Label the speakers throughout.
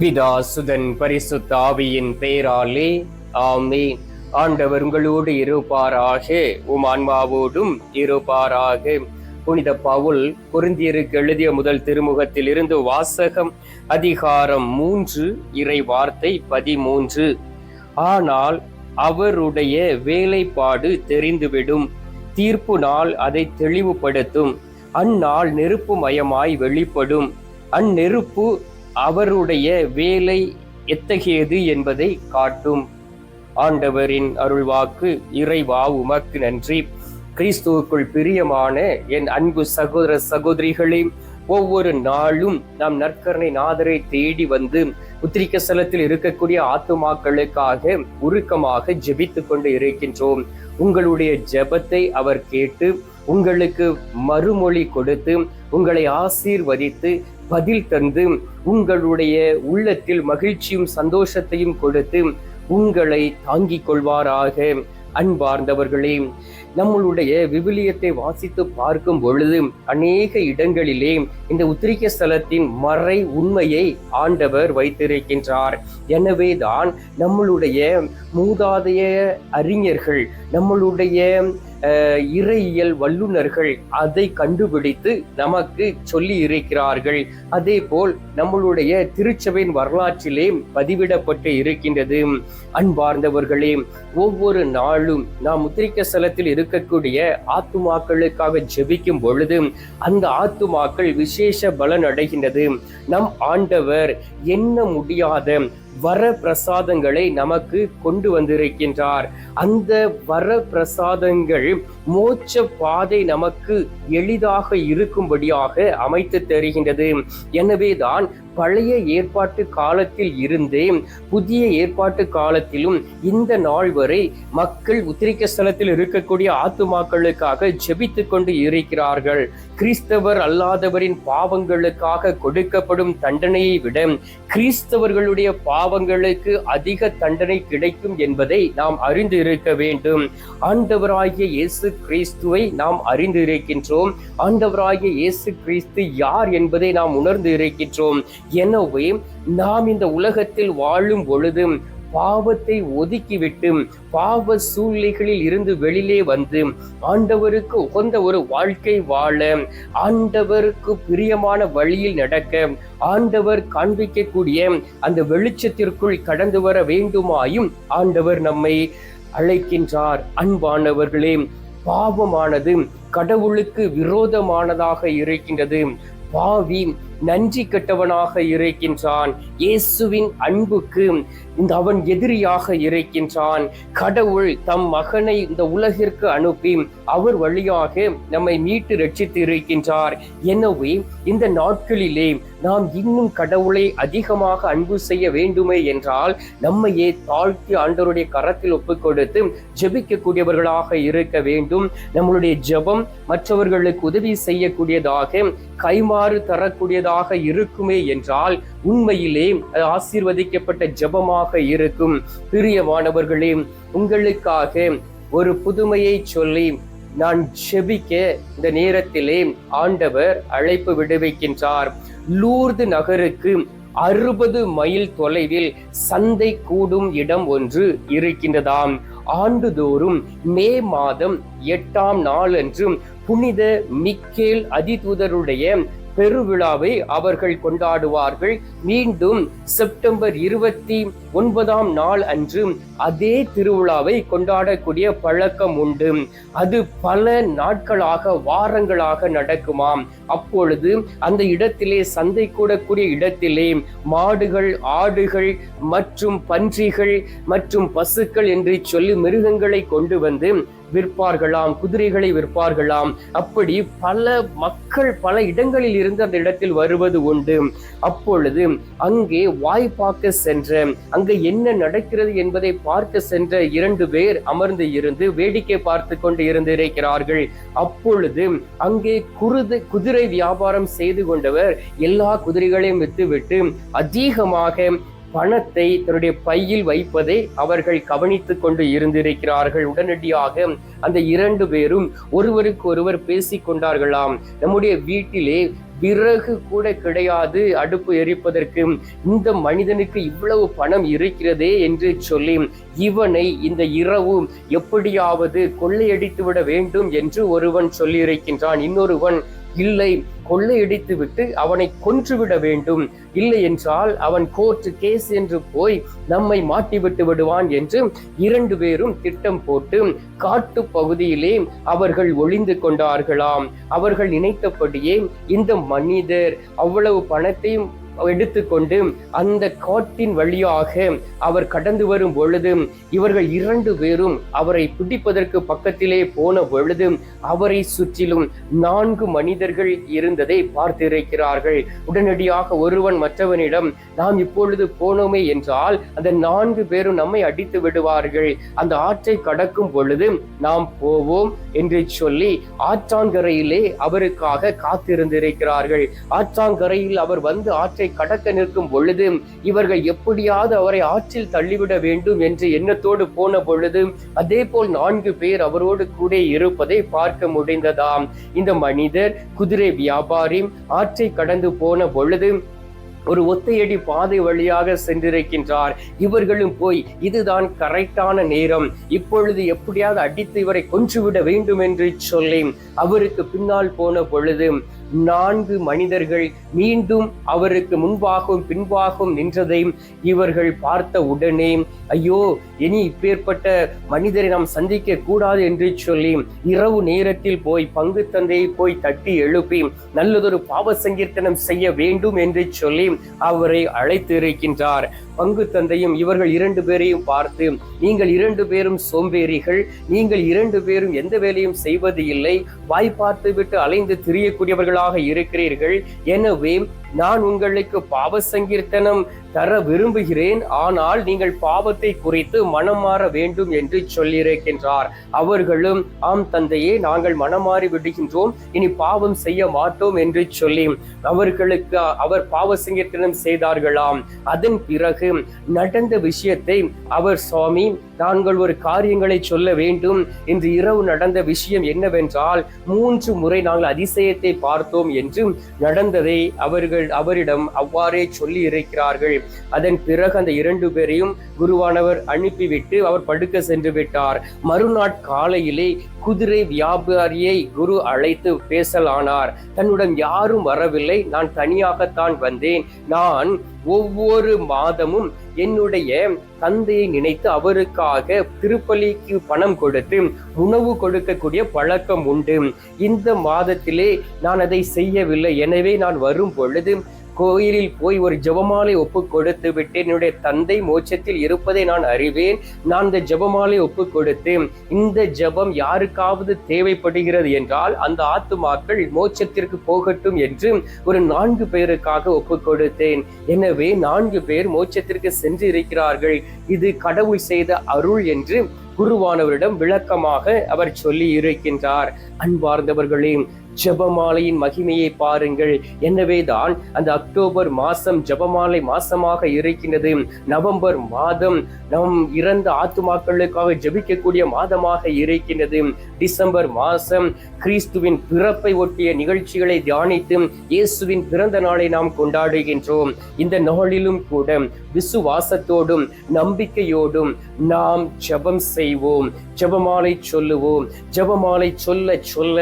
Speaker 1: பிதா சுதன் பரிசுத்த ஆவியின் பெயராலே ஆமே ஆண்டவர் உங்களோடு இருப்பாராக உம் ஆன்மாவோடும் இருப்பாராக. புனித பவுல் பொருந்தியருக்கு எழுதிய முதல் திருமுகத்தில் இருந்து வாசகம் அதிகாரம் மூன்று இறை வார்த்தை பதிமூன்று. ஆனால் அவருடைய வேலைப்பாடு தெரிந்துவிடும். தீர்ப்பு நாள் அதை தெளிவுபடுத்தும். அந்நாள் நெருப்பு மயமாய் வெளிப்படும். அந்நெருப்பு அவருடைய வேலை எத்தகையது என்பதை காட்டும். ஆண்டவரின் அருள்வாக்கு இறைவா உமக்கு நன்றி. கிறிஸ்துவுக்குள் பிரியமான என் அன்பு சகோதர சகோதரிகளே ஒவ்வொரு நாளும் நாம் நற்கரணை நாதரை தேடி வந்து உத்திரிக்க ஸ்தலத்தில் இருக்கக்கூடிய ஆத்துமாக்களுக்காக உருக்கமாக ஜெபித்து கொண்டு இருக்கின்றோம். உங்களுடைய ஜெபத்தை அவர் கேட்டு உங்களுக்கு மறுமொழி கொடுத்து உங்களை ஆசீர்வதித்து பதில் தந்து உங்களுடைய உள்ளத்தில் மகிழ்ச்சியும் சந்தோஷத்தையும் கொடுத்து உங்களை தாங்கிக் கொள்வாராக. அன்பார்ந்தவர்களே நம்மளுடைய விவிலியத்தை வாசித்து பார்க்கும் பொழுது அநேக இடங்களிலே இந்த உத்திரிக்க ஸ்தலத்தின் மறை உண்மையை ஆண்டவர் வைத்திருக்கின்றார். எனவேதான் நம்மளுடைய மூதாதைய அறிஞர்கள் நம்மளுடைய இறையியல் வல்லுனர்கள் அதை கண்டுபிடித்து நமக்கு சொல்லி இருக்கிறார்கள் அதே போல் நம்மளுடைய திருச்சபையின் வரலாற்றிலே பதிவிடப்பட்டு இருக்கின்றது. அன்பார்ந்தவர்களே ஒவ்வொரு நாளும் நாம் முத்திரிக்க ஸ்தலத்தில் இருக்கக்கூடிய ஆத்துமாக்களுக்காக ஜெபிக்கும் பொழுது அந்த ஆத்துமாக்கள் விசேஷ பலன் அடைகின்றது. நம் ஆண்டவர் என்ன முடியாத வர பிரசாதங்களை நமக்கு கொண்டு வந்திருக்கின்றார். அந்த வர பிரசாதங்கள் மோட்ச பாதை நமக்கு எளிதாக இருக்கும்படியாக அமைத்து தருகின்றது. எனவேதான் பழைய ஏற்பாட்டு காலத்தில் இருந்தே புதிய ஏற்பாட்டு காலத்திலும் இந்த நாள் வரை மக்கள் உத்திரிக்க ஸ்தலத்தில் இருக்கக்கூடிய ஆத்துமாக்களுக்காக ஜெபித்து கொண்டு இருக்கிறார்கள். கிறிஸ்தவர் அல்லாதவரின் பாவங்களுக்காக கொடுக்கப்படும் தண்டனையை விட கிறிஸ்தவர்களுடைய பாவங்களுக்கு அதிக தண்டனை கிடைக்கும் என்பதை நாம் அறிந்து இருக்க வேண்டும். ஆண்டவராகிய இயேசு கிறிஸ்துவை நாம் அறிந்து இருக்கின்றோம் ஆண்டவராகிய இயேசு கிறிஸ்து யார் என்பதை நாம் உணர்ந்து இருக்கின்றோம். எனவே நாம் இந்த உலகத்தில் வாழும் பொழுது பாவத்தை ஒதுக்கிவிட்டு பாவ சூழ்நிலைகளில் இருந்து வெளியிலே வந்து ஆண்டவருக்கு உகந்த ஒரு வாழ்க்கை வாழ ஆண்டவருக்கு பிரியமான வழியில் நடக்க ஆண்டவர் காண்பிக்கக்கூடிய அந்த வெளிச்சத்திற்குள் கடந்து வர வேண்டுமாயும் ஆண்டவர் நம்மை அழைக்கின்றார். அன்பானவர்களே பாவமானது கடவுளுக்கு விரோதமானதாக இருக்கின்றது. பாவி நன்றி கெட்டவனாக இருக்கின்றான் இயேசுவின் அன்புக்கு இந்த அவன் எதிரியாக இருக்கின்றான் கடவுள் தம் மகனை இந்த உலகிற்கு அனுப்பி அவர் வழியாக நம்மை மீட்டு ரட்சித்து இருக்கின்றார். எனவே இந்த நாட்களிலே நாம் இன்னும் கடவுளை அதிகமாக அன்பு செய்ய வேண்டுமே என்றால் நம்மையே தாழ்த்தி ஆண்டவருடைய கரத்தில் ஒப்புக் கொடுத்து ஜெபிக்கக்கூடியவர்களாக இருக்க வேண்டும். நம்மளுடைய ஜெபம் மற்றவர்களுக்கு உதவி செய்யக்கூடியதாக கைமாறு தரக்கூடியதாக இருக்குமே என்றால் உண்மையிலே அது ஆசீர்வதிக்கப்பட்ட ஜபமாக இருக்கும். பிரியமானவர்களே உங்களுக்காக ஒரு புதுமையை சொல்லி நான் ஜெபிக்க இந்த நேரத்திலே ஆண்டவர் அழைப்பு விடுவிக்கின்றார். லூர்து நகருக்கு அறுபது மைல் தொலைவில் சந்தை கூடும் இடம் ஒன்று இருக்கின்றதாம். ஆண்டுதோறும் மே மாதம் எட்டாம் நாளன்று புனித மிக்கேல் அதிதூதருடைய பெருவிழாவை அவர்கள் கொண்டாடுவார்கள். மீண்டும் செப்டம்பர் இருபத்தி ஒன்பதாம் நாள் அன்று அதே திருவிழாவை கொண்டாடக்கூடிய பழக்கம் உண்டு. அது பல நாட்களாக வாரங்களாக நடக்குமாம். அப்பொழுது அந்த இடத்திலே சந்தை கூடக்கூடிய இடத்திலே மாடுகள் ஆடுகள் மற்றும் பன்றிகள் மற்றும் பசுக்கள் என்று சொல்லி மிருகங்களை கொண்டு வந்து விற்பார்களாம் குதிரைகளை விற்பார்களாம். அப்படி பல மக்கள் பல இடங்களில் இருந்து அந்த இடத்தில் வருவது உண்டு. அப்பொழுது அங்கே வாய் பார்க்க சென்ற அங்கே என்ன நடக்கிறது என்பதை பார்க்க சென்ற இரண்டு பேர் அமர்ந்து இருந்து வேடிக்கை பார்த்து கொண்டு இருந்து இருக்கிறார்கள். அப்பொழுது அங்கே குருது குதிரை வியாபாரம் செய்து கொண்டவர் எல்லா குதிரைகளையும் விற்றுவிட்டு அதிகமாக பணத்தை தன்னுடைய பையில் வைப்பதை அவர்கள் கவனித்து கொண்டு இருந்திருக்கிறார்கள். உடனடியாக அந்த இரண்டு பேரும் ஒருவருக்கு ஒருவர் பேசிக் கொண்டார்களாம். நம்முடைய வீட்டிலே விறகு கூட கிடையாது. அடுப்பு எரிப்பதற்கு இந்த மனிதனுக்கு இவ்வளவு பணம் இருக்கிறதே என்று சொல்லி இவனை இந்த இரவு எப்படியாவது கொள்ளையடித்து விட வேண்டும் என்று ஒருவன் சொல்லியிருக்கின்றான். இன்னொருவன் இல்லை கொள்ளையடித்து விட்டு அவனை கொன்றுவிட வேண்டும். இல்லை என்றால் அவன் கோர்ட்டு கேஸ் என்று போய் நம்மை மாட்டிவிட்டு விடுவான் என்று இரண்டு பேரும் திட்டம் போட்டு காட்டு பகுதியிலே அவர்கள் ஒளிந்து கொண்டார்களாம். அவர்கள் நினைத்தபடியே இந்த மனிதர் அவ்வளவு பணத்தையும் எடுத்துக்கொண்டு அந்த காட்டின் வழியாக அவர் கடந்து வரும் பொழுது இவர்கள் இரண்டு பேரும் அவரை பிடிப்பதற்கு பக்கத்திலே போன பொழுது அவரை சுற்றிலும் நான்கு மனிதர்கள் இருந்ததை பார்த்திருக்கிறார்கள். உடனடியாக ஒருவன் மற்றவனிடம் நாம் இப்பொழுது போனோமே என்றால் அந்த நான்கு பேரும் நம்மை அடித்து விடுவார்கள். அந்த ஆற்றை கடக்கும் பொழுது நாம் போவோம் என்று சொல்லி ஆற்றாங்கரையிலே அவருக்காக காத்திருந்திருக்கிறார்கள். ஆற்றாங்கரையில் அவர் வந்து ஆற்றை கடக்க நிற்கும் பொழுது இவர்கள் எப்படியாவது அவரை ஆற்றில் தள்ளிவிட வேண்டும் என்று எண்ணத்தோடு போன பொழுது அதே போல் நான்கு பேர் அவரோடு கூட இருப்பதை பார்க்க முடிந்ததாம். இந்த மனிதர் குதிரை வியாபாரி ஆற்றை கடந்து போன பொழுது ஒரு ஒத்தையடி பாதை வழியாக சென்றிருக்கின்றார். இவர்களும் போய் இதுதான் கரெக்டான நேரம். இப்பொழுது எப்படியாவது அடித்து இவரை கொன்றுவிட வேண்டும் என்று சொல்லி அவருக்கு பின்னால் போன பொழுது நான்கு மனிதர்கள் மீண்டும் அவருக்கு முன்பாகவும் பின்பாகவும் நின்றதையும் இவர்கள் பார்த்த உடனே ஐயோ இனி இப்பேற்பட்ட மனிதரை நாம் சந்திக்க கூடாது என்று சொல்லி இரவு நேரத்தில் போய் பங்கு தந்தையை போய் தட்டி எழுப்பி நல்லதொரு பாவ சங்கீர்த்தனம் செய்ய வேண்டும் என்று சொல்லி அவரை அழைத்து இருக்கின்றார் பங்கு தந்தையும் இவர்கள் இரண்டு பேரையும் பார்த்து நீங்கள் இரண்டு பேரும் சோம்பேறிகள் நீங்கள் இரண்டு பேரும் எந்த வேலையும் செய்வது இல்லை வாய்ப்பார்த்து விட்டு அலைந்து திரியக்கூடியவர்களாக இருக்கிறீர்கள். எனவே நான் உங்களுக்கு பாவ சங்கீர்த்தனம் தர விரும்புகிறேன் ஆனால் நீங்கள் பாவத்தை குறித்து மனம் மாற வேண்டும் என்று சொல்லியிருக்கின்றார். அவர்களும் ஆம் தந்தையே நாங்கள் மனமாறி விடுகின்றோம் இனி பாவம் செய்ய மாட்டோம் என்று சொல்லி அவர்களுக்கு அவர் பாவ சங்கீர்த்தனம் செய்தார்களாம். அதன் பிறகு நடந்த விஷயத்தை அவர் சுவாமி நாங்கள் ஒரு காரியங்களை சொல்ல வேண்டும். இன்று இரவு நடந்த விஷயம் என்னவென்றால் மூன்று முறை நாங்கள் அதிசயத்தை பார்த்தோம் என்று நடந்ததை அவர்கள் அவரிடம் அவ்வாறே சொல்லி இருக்கிறார்கள். அதன் பிறகு அந்த இரண்டு பேரையும் குருவானவர் அனுப்பிவிட்டு அவர் படுக்க சென்று விட்டார். மறுநாட் காலையிலே குதிரை வியாபாரியை குரு அழைத்து பேசலானார். தன்னுடன் யாரும் வரவில்லை. நான் தனியாகத்தான் வந்தேன். நான் ஒவ்வொரு மாதமும் என்னுடைய தந்தையை நினைத்து அவருக்காக திருப்பலிக்கு பணம் கொடுத்து உணவு கொடுக்கக்கூடிய பழக்கம் உண்டு. இந்த மாதத்திலே நான் அதை செய்யவில்லை. எனவே நான் வரும் பொழுது கோயிலில் போய் ஒரு ஜெபமாலை ஒப்பு கொடுத்து விட்டு என்னுடைய தந்தை மோட்சத்தில் இருப்பதை நான் அறிவேன். நான் இந்த ஜெபமாலை ஒப்பு கொடுத்தேன். இந்த ஜெபம் யாருக்காவது தேவைப்படுகிறது என்றால் அந்த ஆத்துமாக்கள் மோட்சத்திற்கு போகட்டும் என்று ஒரு நான்கு பேருக்காக ஒப்பு கொடுத்தேன். எனவே நான்கு பேர் மோட்சத்திற்கு சென்று இருக்கிறார்கள் இது கடவுள் செய்த அருள் என்று குருவானவரிடம் விளக்கமாக அவர் சொல்லி இருக்கின்றார். அன்பார்ந்தவர்களே ஜபமாலையின் மகிமையை பாருங்கள். எனவேதான் அந்த அக்டோபர் மாசம் ஜபமாலை மாசமாக இருக்கின்றது. நவம்பர் மாதம் நம் இறந்த ஆத்துமாக்களுக்காக ஜபிக்கக்கூடிய மாதமாக இருக்கின்றது. டிசம்பர் மாசம் கிறிஸ்துவின் பிறப்பை ஒட்டிய நிகழ்ச்சிகளை தியானித்து இயேசுவின் பிறந்த நாளை நாம் கொண்டாடுகின்றோம். இந்த நாளிலும் கூட விசுவாசத்தோடும் நம்பிக்கையோடும் நாம் ஜபம் செய் செய்வோம். ஜபமாலை சொல்லுவோம். ஜபமாலை சொல்ல சொல்ல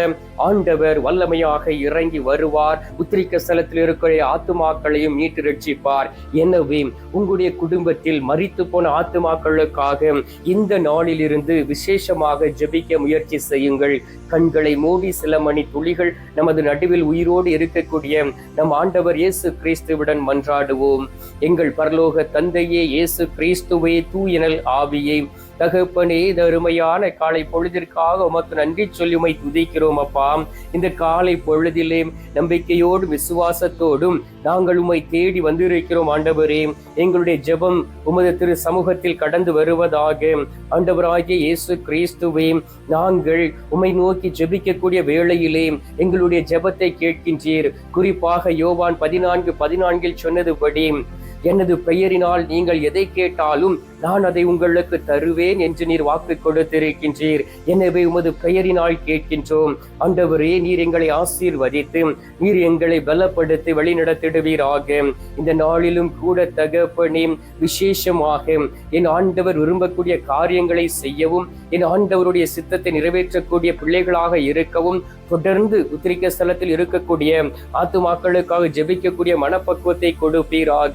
Speaker 1: ஆண்டவர் வல்லமையாக இறங்கி வருவார். உத்திரிக்க ஸ்தலத்தில் இருக்கிற ஆத்துமாக்களையும் மீட்டு ரட்சிப்பார். எனவே உங்களுடைய குடும்பத்தில் மறித்து போன ஆத்துமாக்களுக்காக இந்த நாளிலிருந்து விசேஷமாக ஜபிக்க முயற்சி செய்யுங்கள். கண்களை மூடி சில மணி துளிகள் நமது நடுவில் உயிரோடு இருக்கக்கூடிய நம் ஆண்டவர் இயேசு கிறிஸ்துவுடன் மன்றாடுவோம். எங்கள் பரலோக தந்தையே இயேசு கிறிஸ்துவே தூயனல் ஆவியை. தகப்பனே இந்த அருமையான காலை பொழுதிற்காக உமக்கு நன்றி சொல்லி உமை துதிக்கிறோம் அப்பா. இந்த காலை பொழுதிலே நம்பிக்கையோடும் விசுவாசத்தோடும் நாங்கள் உம்மை தேடி வந்திருக்கிறோம் ஆண்டவரே. எங்களுடைய ஜெபம் உமது திரு சமூகத்தில் கடந்து வருவதாக ஆண்டவராகிய இயேசு கிறிஸ்துவே நாங்கள் உம்மை நோக்கி ஜெபிக்கக்கூடிய வேளையிலே எங்களுடைய ஜெபத்தை கேட்கின்றீர். குறிப்பாக யோவான் பதினான்கு பதினான்கில் சொன்னதுபடி எனது பெயரினால் நீங்கள் எதை கேட்டாலும் நான் அதை உங்களுக்கு தருவேன் என்று நீர் வாக்கு கொடுத்திருக்கின்றீர். எனவே உமது பெயரினால் கேட்கின்றோம். ஆண்டவரே நீர் எங்களை ஆசீர்வதித்து நீர் எங்களை பலப்படுத்தி வழிநடத்திடுவீராக. இந்த நாளிலும் கூட தகப்பனே விசேஷமாக என் ஆண்டவர் விரும்பக்கூடிய காரியங்களை செய்யவும் என் ஆண்டவருடைய சித்தத்தை நிறைவேற்றக்கூடிய பிள்ளைகளாக இருக்கவும் தொடர்ந்து உத்திரிக்க ஸ்தலத்தில் இருக்கக்கூடிய ஆத்துமாக்களுக்காக ஜெபிக்கக்கூடிய மனப்பக்குவத்தை கொடுப்பீராக.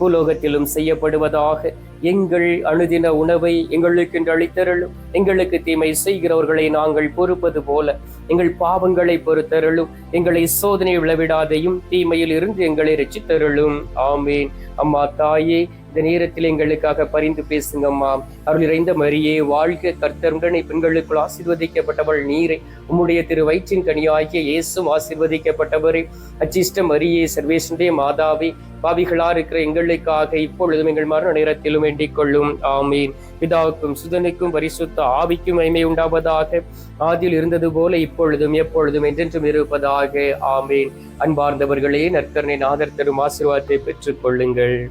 Speaker 1: பூலோகத்திலும் செய்யப்படுவதாக எங்கள் அணுதின உணவை எங்களுக்கு அளித்தருளும். எங்களுக்கு தீமை செய்கிறவர்களை நாங்கள் பொறுப்பது போல எங்கள் பாவங்களை பொறுத்தருளும். எங்களை சோதனை விளவிடாதையும் தீமையில் இருந்து எங்களை ரசித்தருளும் ஆமேன். அம்மா தாயே இந்த நேரத்தில் எங்களுக்காக பரிந்து பேசுங்கம்மா. அருள் இறைந்த மரியே வாழ்க கர்த்தருடனே பெண்களுக்குள் ஆசீர்வதிக்கப்பட்டவள் நீரை. உம்முடைய திரு வயிற்றின் கனியாகிய இயேசும் ஆசிர்வதிக்கப்பட்டவரே. அச்சிஷ்ட மரியே சர்வேசனுடைய மாதாவே பாவிகளா இருக்கிற எங்களுக்காக இப்பொழுதும் எங்கள் மரண நேரத்திலும் வேண்டிக் கொள்ளும். ஆமீன். பிதாவுக்கும் சுதனுக்கும் பரிசுத்த ஆவிக்கும் மைமை உண்டாவதாக. ஆதியில் இருந்தது போல இப்பொழுதும் எப்பொழுதும் என்றென்றும் இருப்பதாக. ஆமீன். அன்பார்ந்தவர்களே நற்கரணை நாதர் தரும் ஆசீர்வாதத்தை பெற்றுக் கொள்ளுங்கள்.